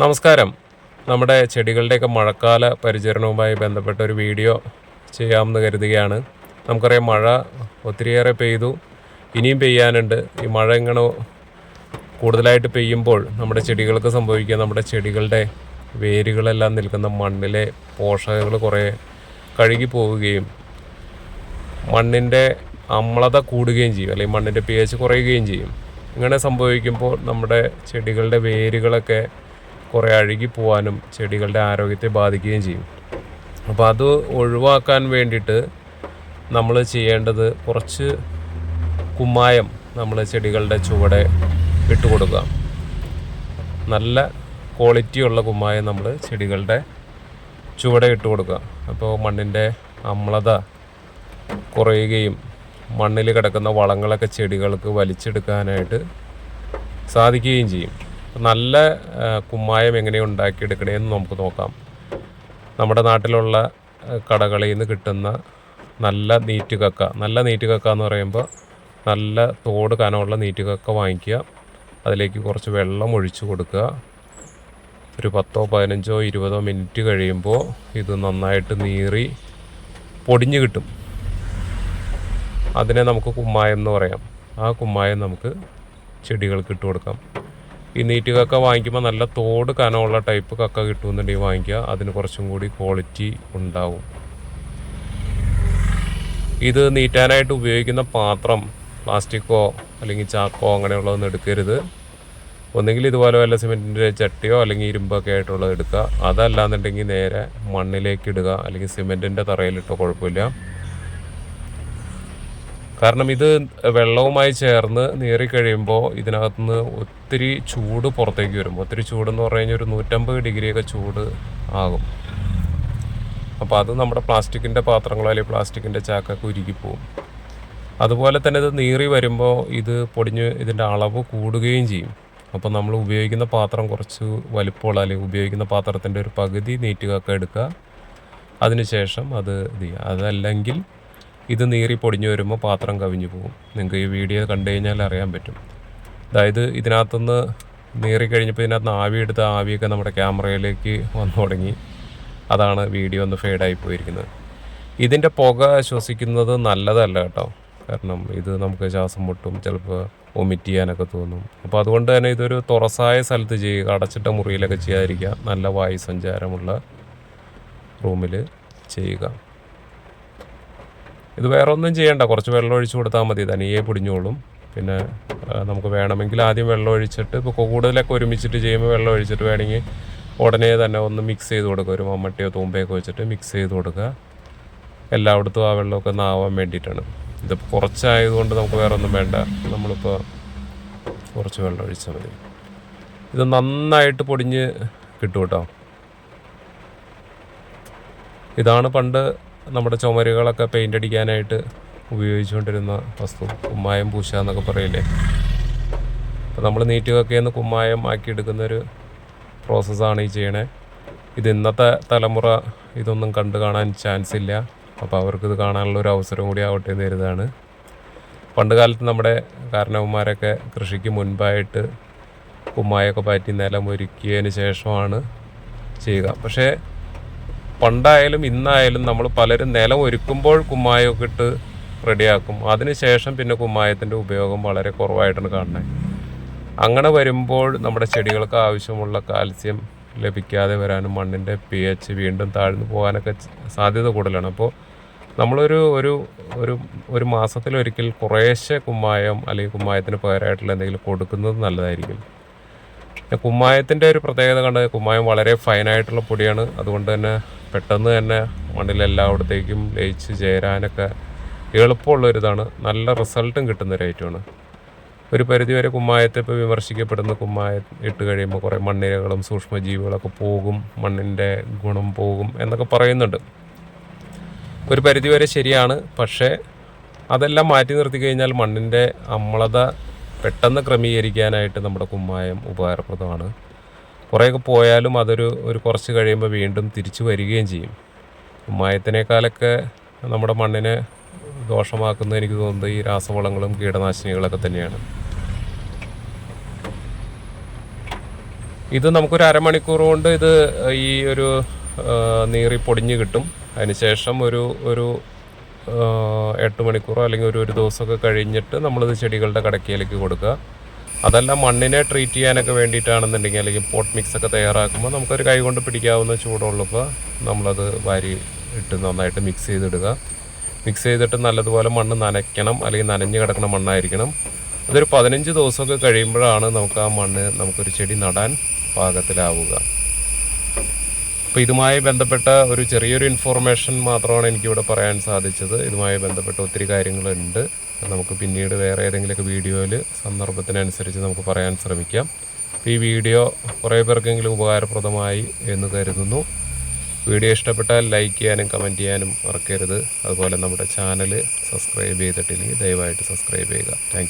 നമസ്കാരം. നമ്മുടെ ചെടികളുടെയൊക്കെ മഴക്കാല പരിചരണവുമായി ബന്ധപ്പെട്ട ഒരു വീഡിയോ ചെയ്യാമെന്ന് കരുതുകയാണ്. നമുക്കറിയാം മഴ ഒത്തിരിയേറെ പെയ്തു. ഇനിയും പെയ്യാനുണ്ട്. ഈ മഴ ഇങ്ങനെ കൂടുതലായിട്ട് പെയ്യുമ്പോൾ നമ്മുടെ ചെടികൾക്ക് സംഭവിക്കുക നമ്മുടെ ചെടികളുടെ വേരുകളെല്ലാം നിൽക്കുന്ന മണ്ണിലെ പോഷകങ്ങൾ കുറേ കഴുകി പോവുകയും മണ്ണിന്റെ അമ്ലത കൂടുകയും ചെയ്യും. അല്ലെങ്കിൽ മണ്ണിന്റെ പി എച്ച് കുറയുകയും ചെയ്യും. ഇങ്ങനെ സംഭവിക്കുമ്പോൾ നമ്മുടെ ചെടികളുടെ വേരുകളൊക്കെ കുറേ അഴുകി ചെടികളുടെ ആരോഗ്യത്തെ ബാധിക്കുകയും ചെയ്യും. അപ്പോൾ അത് ഒഴിവാക്കാൻ വേണ്ടിയിട്ട് നമ്മൾ ചെയ്യേണ്ടത് കുറച്ച് കുമ്മായം നമ്മൾ ചെടികളുടെ ചുവടെ ഇട്ട് കൊടുക്കുക. നല്ല ക്വാളിറ്റിയുള്ള കുമ്മായം നമ്മൾ ചെടികളുടെ ചുവടെ ഇട്ട് കൊടുക്കുക. അപ്പോൾ മണ്ണിന്റെ അമ്ലത കുറയുകയും മണ്ണിൽ കിടക്കുന്ന വളങ്ങളൊക്കെ ചെടികൾക്ക് വലിച്ചെടുക്കാനായിട്ട് സാധിക്കുകയും ചെയ്യും. നല്ല കുമ്മായം എങ്ങനെ ഉണ്ടാക്കിയെടുക്കണേന്ന് നമുക്ക് നോക്കാം. നമ്മുടെ നാട്ടിലുള്ള കടകളിൽ നിന്ന് കിട്ടുന്ന നല്ല നീറ്റ് കക്ക നല്ല നീറ്റ് കക്ക എന്ന് പറയുമ്പോൾ നല്ല തോട് കനമുള്ള നീറ്റ് കക്ക വാങ്ങിക്കുക. അതിലേക്ക് കുറച്ച് വെള്ളം ഒഴിച്ചു കൊടുക്കുക. ഒരു പത്തോ പതിനഞ്ചോ ഇരുപതോ മിനിറ്റ് കഴിയുമ്പോൾ ഇത് നന്നായിട്ട് നീറി പൊടിഞ്ഞു കിട്ടും. അതിനെ നമുക്ക് കുമ്മായം എന്ന് പറയാം. ആ കുമ്മായം നമുക്ക് ചെടികൾക്ക് ഇട്ട് കൊടുക്കാം. ഈ നീറ്റ് കക്ക വാങ്ങിക്കുമ്പോൾ നല്ല തോട് കനമുള്ള ടൈപ്പ് കക്ക കിട്ടുമെന്നുണ്ടെങ്കിൽ വാങ്ങിക്കുക. അതിന് കുറച്ചും കൂടി ക്വാളിറ്റി ഉണ്ടാവും. ഇത് നീറ്റാനായിട്ട് ഉപയോഗിക്കുന്ന പാത്രം പ്ലാസ്റ്റിക്കോ അല്ലെങ്കിൽ ചാക്കോ അങ്ങനെയുള്ളതൊന്നും എടുക്കരുത്. ഒന്നുകിൽ ഇതുപോലെ വല്ല സിമെന്റിന്റെ ചട്ടിയോ അല്ലെങ്കിൽ ഇരുമ്പൊക്കെ ആയിട്ടുള്ളത് എടുക്കുക. അതല്ലാന്നുണ്ടെങ്കിൽ നേരെ മണ്ണിലേക്ക് ഇടുക അല്ലെങ്കിൽ സിമെന്റിന്റെ തറയിലിട്ടോ കുഴപ്പമില്ല. കാരണം ഇത് വെള്ളവുമായി ചേർന്ന് നീറി കഴിയുമ്പോൾ ഇതിനകത്തുനിന്ന് ഒത്തിരി ചൂട് പുറത്തേക്ക് വരും. ഒത്തിരി ചൂടെന്ന് പറഞ്ഞു കഴിഞ്ഞാൽ ഒരു നൂറ്റമ്പത് ഡിഗ്രിയൊക്കെ ചൂട് ആകും. അപ്പോൾ അത് നമ്മുടെ പ്ലാസ്റ്റിക്കിന്റെ പാത്രങ്ങളോ അല്ലെങ്കിൽ പ്ലാസ്റ്റിക്കിന്റെ ചാക്കൊക്കെ ഉരുകിപ്പോവും അതുപോലെ തന്നെ ഇത് നീറി വരുമ്പോൾ ഇത് പൊടിഞ്ഞ് ഇതിന്റെ അളവ് കൂടുകയും ചെയ്യും. അപ്പോൾ നമ്മൾ ഉപയോഗിക്കുന്ന പാത്രം കുറച്ച് വലിപ്പമുള്ള അല്ലെങ്കിൽ ഉപയോഗിക്കുന്ന പാത്രത്തിന്റെ ഒരു പകുതി നീറ്റുകൊക്കെ എടുക്കുക. അതിനുശേഷം അത് ഇത് ചെയ്യുക. അതല്ലെങ്കിൽ ഇത് നീറി പൊടിഞ്ഞു വരുമ്പോൾ പാത്രം കവിഞ്ഞു പോകും. നിങ്ങൾക്ക് ഈ വീഡിയോ കണ്ടു കഴിഞ്ഞാൽ അറിയാൻ പറ്റും. അതായത് ഇതിനകത്തുനിന്ന് നീറി കഴിഞ്ഞപ്പോൾ ഇതിനകത്ത് ആവി എടുത്ത ആവിയൊക്കെ നമ്മുടെ ക്യാമറയിലേക്ക് വന്നു തുടങ്ങി. അതാണ് വീഡിയോ ഒന്ന് ഫെയ്ഡായി പോയിരിക്കുന്നത്. ഇതിന്റെ പുക ശ്വസിക്കുന്നത് നല്ലതല്ല കേട്ടോ. കാരണം ഇത് നമുക്ക് ശ്വാസം മുട്ടും ചിലപ്പോൾ വൊമിറ്റ് ചെയ്യാനൊക്കെ തോന്നും. അപ്പോൾ അതുകൊണ്ട് തന്നെ ഇതൊരു തുറസായ സ്ഥലത്ത് ചെയ്യുക അടച്ചിട്ട മുറിയിലൊക്കെ ചെയ്യാതിരിക്കുക നല്ല വായു സഞ്ചാരമുള്ള റൂമിൽ ചെയ്യുക. ഇത് വേറെ ഒന്നും ചെയ്യണ്ട. കുറച്ച് വെള്ളം ഒഴിച്ചു കൊടുത്താൽ മതി. തനിയെ പൊടിഞ്ഞോളും. പിന്നെ നമുക്ക് വേണമെങ്കിൽ ആദ്യം വെള്ളം ഒഴിച്ചിട്ട് ഇപ്പോൾ കൂടുതലൊക്കെ ഒരുമിച്ചിട്ട് ചെയ്യുമ്പോൾ വെള്ളം ഒഴിച്ചിട്ട് വേണമെങ്കിൽ ഉടനെ തന്നെ ഒന്ന് മിക്സ് ചെയ്ത് കൊടുക്കുക. ഒരു മമ്മട്ടിയോ തൂമ്പയൊക്കെ വെച്ചിട്ട് മിക്സ് ചെയ്ത് കൊടുക്കുക. എല്ലായിടത്തും ആ വെള്ളമൊക്കെ ഒന്ന് ആവാൻ വേണ്ടിയിട്ടാണ്. ഇതിപ്പോൾ കുറച്ചായതുകൊണ്ട് നമുക്ക് വേറെ ഒന്നും വേണ്ട. നമ്മളിപ്പോൾ കുറച്ച് വെള്ളം ഒഴിച്ചാൽ മതി. ഇത് നന്നായിട്ട് പൊടിഞ്ഞ് കിട്ടും കേട്ടോ ഇതാണ് പണ്ട് നമ്മുടെ ചുമരുകളൊക്കെ പെയിന്റ് അടിക്കാനായിട്ട് ഉപയോഗിച്ചുകൊണ്ടിരുന്ന വസ്തു കുമ്മായം പൂശ എന്നൊക്കെ പറയില്ലേ? അപ്പോൾ നമ്മൾ നീറ്റുകയൊക്കെയെന്ന് കുമ്മായം ആക്കിയെടുക്കുന്നൊരു പ്രോസസ്സാണ് ഈ ചെയ്യണേ. ഇത് ഇന്നത്തെ തലമുറ ഇതൊന്നും കണ്ടു കാണാൻ ചാൻസ് ഇല്ല. അപ്പോൾ ഇത് കാണാനുള്ള ഒരു അവസരം കൂടി ആവട്ടെ എന്ന് കരുതാണ്. പണ്ട് കാലത്ത് നമ്മുടെ കാരണവന്മാരൊക്കെ കൃഷിക്ക് മുൻപായിട്ട് കുമ്മായൊക്കെ പാറ്റി നിലം ഒരുക്കിയതിന് ശേഷമാണ് ചെയ്യുക. പക്ഷേ പണ്ടായാലും ഇന്നായാലും നമ്മൾ പലരും നിലം ഒരുക്കുമ്പോൾ കുമ്മായമൊക്കെ ഇട്ട് റെഡിയാക്കും. അതിനുശേഷം പിന്നെ കുമ്മായത്തിന്റെ ഉപയോഗം വളരെ കുറവായിട്ടാണ് കാണുന്നത്. അങ്ങനെ വരുമ്പോൾ നമ്മുടെ ചെടികൾക്ക് ആവശ്യമുള്ള കാൽസ്യം ലഭിക്കാതെ വരാനും മണ്ണിന്റെ പി എച്ച് വീണ്ടും താഴ്ന്നു പോകാനൊക്കെ സാധ്യത കൂടുതലാണ്. അപ്പോൾ നമ്മളൊരു ഒരു ഒരു ഒരു മാസത്തിലൊരിക്കൽ കുറേശ്ശെ കുമ്മായം അല്ലെങ്കിൽ കുമ്മായത്തിന് പകരമായിട്ടുള്ള എന്തെങ്കിലും കൊടുക്കുന്നത് നല്ലതായിരിക്കും. കുമ്മായത്തിന്റെ ഒരു പ്രത്യേകത കണ്ട് കുമ്മായം വളരെ ഫൈനായിട്ടുള്ള പൊടിയാണ്. അതുകൊണ്ട് തന്നെ പെട്ടെന്ന് തന്നെ മണ്ണിൽ എല്ലായിടത്തേക്കും ലയിച്ച് ചേരാനൊക്കെ എളുപ്പമുള്ളൊരിതാണ്. നല്ല റിസൾട്ടും കിട്ടുന്ന ഒരു ഐറ്റമാണ് ഒരു പരിധിവരെ കുമ്മായത്തെ ഇപ്പോൾ വിമർശിക്കപ്പെടുന്ന കുമ്മായം ഇട്ട് കഴിയുമ്പോൾ കുറേ മണ്ണിരകളും സൂക്ഷ്മജീവികളൊക്കെ പോകും മണ്ണിന്റെ ഗുണം പോകും എന്നൊക്കെ പറയുന്നുണ്ട്. ഒരു പരിധിവരെ ശരിയാണ്. പക്ഷേ അതെല്ലാം മാറ്റി നിർത്തി കഴിഞ്ഞാൽ മണ്ണിന്റെ അമ്ലത പെട്ടെന്ന് ക്രമീകരിക്കാനായിട്ട് നമ്മുടെ കുമ്മായം ഉപകാരപ്രദമാണ്. കുറേയൊക്കെ പോയാലും അതൊരു ഒരു കുറച്ച് കഴിയുമ്പോൾ വീണ്ടും തിരിച്ചു വരികയും ചെയ്യും. കുമ്മായത്തിനേക്കാളൊക്കെ നമ്മുടെ മണ്ണിനെ ദോഷമാക്കുന്ന എനിക്ക് തോന്നുന്നത് ഈ രാസവളങ്ങളും കീടനാശിനികളൊക്കെ തന്നെയാണ്. ഇത് നമുക്കൊരു അരമണിക്കൂർ കൊണ്ട് ഇത് ഈ ഒരു നീറി പൊടിഞ്ഞ് കിട്ടും. അതിനുശേഷം ഒരു ഒരു എട്ട് മണിക്കൂറോ അല്ലെങ്കിൽ ഒരു ഒരു ദിവസമൊക്കെ കഴിഞ്ഞിട്ട് നമ്മളിത് ചെടികളുടെ കടക്കയിലേക്ക് കൊടുക്കുക. അതല്ല മണ്ണിനെ ട്രീറ്റ് ചെയ്യാനൊക്കെ വേണ്ടിയിട്ടാണെന്നുണ്ടെങ്കിൽ അല്ലെങ്കിൽ പോട്ട് മിക്സ് ഒക്കെ തയ്യാറാക്കുമ്പോൾ നമുക്കൊരു കൈ കൊണ്ട് പിടിക്കാവുന്ന ചൂടുള്ളപ്പോൾ നമ്മളത് വാരി ഇട്ട് നന്നായിട്ട് മിക്സ് ചെയ്തിടുക. മിക്സ് ചെയ്തിട്ട് നല്ലതുപോലെ മണ്ണ് നനയ്ക്കണം അല്ലെങ്കിൽ നനഞ്ഞ് കിടക്കണ മണ്ണായിരിക്കണം. അതൊരു പതിനഞ്ച് ദിവസമൊക്കെ കഴിയുമ്പോഴാണ് നമുക്ക് ആ മണ്ണ് നമുക്കൊരു ചെടി നടാൻ പാകത്തിലാവുക. അപ്പോൾ ഇതുമായി ബന്ധപ്പെട്ട ഒരു ചെറിയൊരു ഇൻഫോർമേഷൻ മാത്രമാണ് എനിക്കിവിടെ പറയാൻ സാധിച്ചത്. ഇതുമായി ബന്ധപ്പെട്ട ഒത്തിരി കാര്യങ്ങളുണ്ട്. നമുക്ക് പിന്നീട് വേറെ ഏതെങ്കിലുമൊക്കെ വീഡിയോയിൽ സന്ദർഭത്തിനനുസരിച്ച് നമുക്ക് പറയാൻ ശ്രമിക്കാം. ഈ വീഡിയോ കുറേ പേർക്കെങ്കിലും ഉപകാരപ്രദമായി എന്ന് കരുതുന്നു. വീഡിയോ ഇഷ്ടപ്പെട്ടാൽ ലൈക്ക് ചെയ്യാനും കമന്റ് ചെയ്യാനും മറക്കരുത്. അതുപോലെ നമ്മുടെ ചാനൽ സബ്സ്ക്രൈബ് ചെയ്തിട്ടില്ലെങ്കിൽ ദയവായിട്ട് സബ്സ്ക്രൈബ് ചെയ്യുക. താങ്ക്